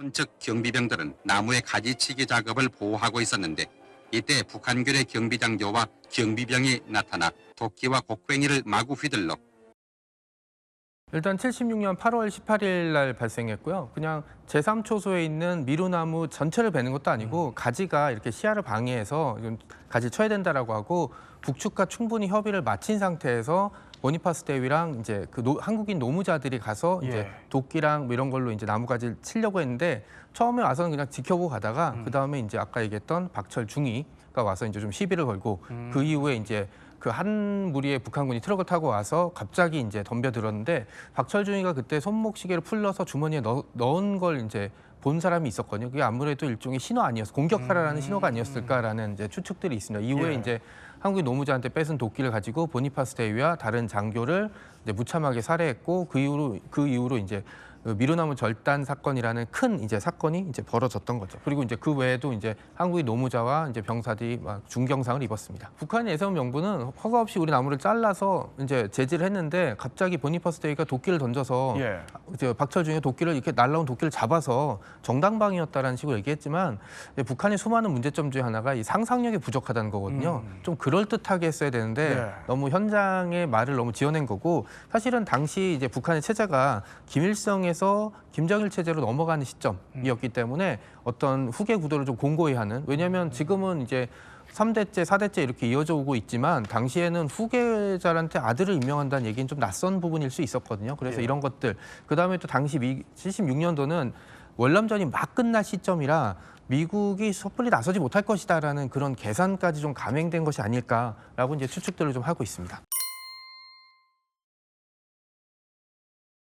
군 측 경비병들은 나무의 가지치기 작업을 보호하고 있었는데 이때 북한군의 경비장교와 경비병이 나타나 도끼와 곡괭이를 마구 휘둘러 일단 76년 8월 18일 날 발생했고요. 그냥 제3초소에 있는 미루나무 전체를 베는 것도 아니고 가지가 이렇게 시야를 방해해서 좀 가지 쳐야 된다라고 하고 북측과 충분히 협의를 마친 상태에서 보니파스 대위랑 이제 그 노- 한국인 노무자들이 가서 이제 예. 도끼랑 뭐 이런 걸로 이제 나무가지를 치려고 했는데 처음에 와서는 그냥 지켜보고 가다가 음. 그 다음에 이제 아까 얘기했던 박철 중위가 와서 이제 좀 시비를 걸고 음. 그 이후에 이제 그 한 무리의 북한군이 트럭을 타고 와서 갑자기 이제 덤벼들었는데 박철중이가 그때 손목시계를 풀러서 주머니에 넣, 넣은 걸 이제 본 사람이 있었거든요. 그게 아무래도 일종의 신호 아니었어 공격하라라는 음. 신호가 아니었을까라는 이제 추측들이 있습니다. 이후에 예. 이제 한국인 노무자한테 뺏은 도끼를 가지고 보니파스 대위와 다른 장교를 이제 무참하게 살해했고 그 이후로 그 이후로 이제 그 미루나무 절단 사건이라는 큰 이제 사건이 이제 벌어졌던 거죠. 그리고 이제 그 외에도 이제 한국인 노무자와 이제 병사들이 막 중경상을 입었습니다. 북한이 내세운 명분은 허가 없이 우리 나무를 잘라서 이제 제지를 했는데 갑자기 보니파스 대위가 도끼를 던져서 예. 이제 박철중이 도끼를 이렇게 날라온 도끼를 잡아서 정당방위였다라는 식으로 얘기했지만 북한의 수많은 문제점 중에 하나가 이 상상력이 부족하다는 거거든요. 음. 좀 그럴 듯하게 했어야 되는데 예. 너무 현장의 말을 너무 지어낸 거고 사실은 당시 이제 북한의 체제가 김일성 에서 김정일 체제로 넘어가는 시점이었기 때문에 어떤 후계 구도를 좀 공고히 하는 왜냐하면 지금은 이제 삼대째사대째 이렇게 이어져 오고 있지만 당시에는 후계자한테 아들을 임명한다는 얘기는 좀 낯선 부분일 수 있었거든요. 그래서 예. 이런 것들 그다음에 또 당시 미, 76년도는 월남전이 막 끝날 시점이라 미국이 섣불리 나서지 못할 것이다라는 그런 계산까지 좀 감행된 것이 아닐까라고 이제 추측들을 좀 하고 있습니다.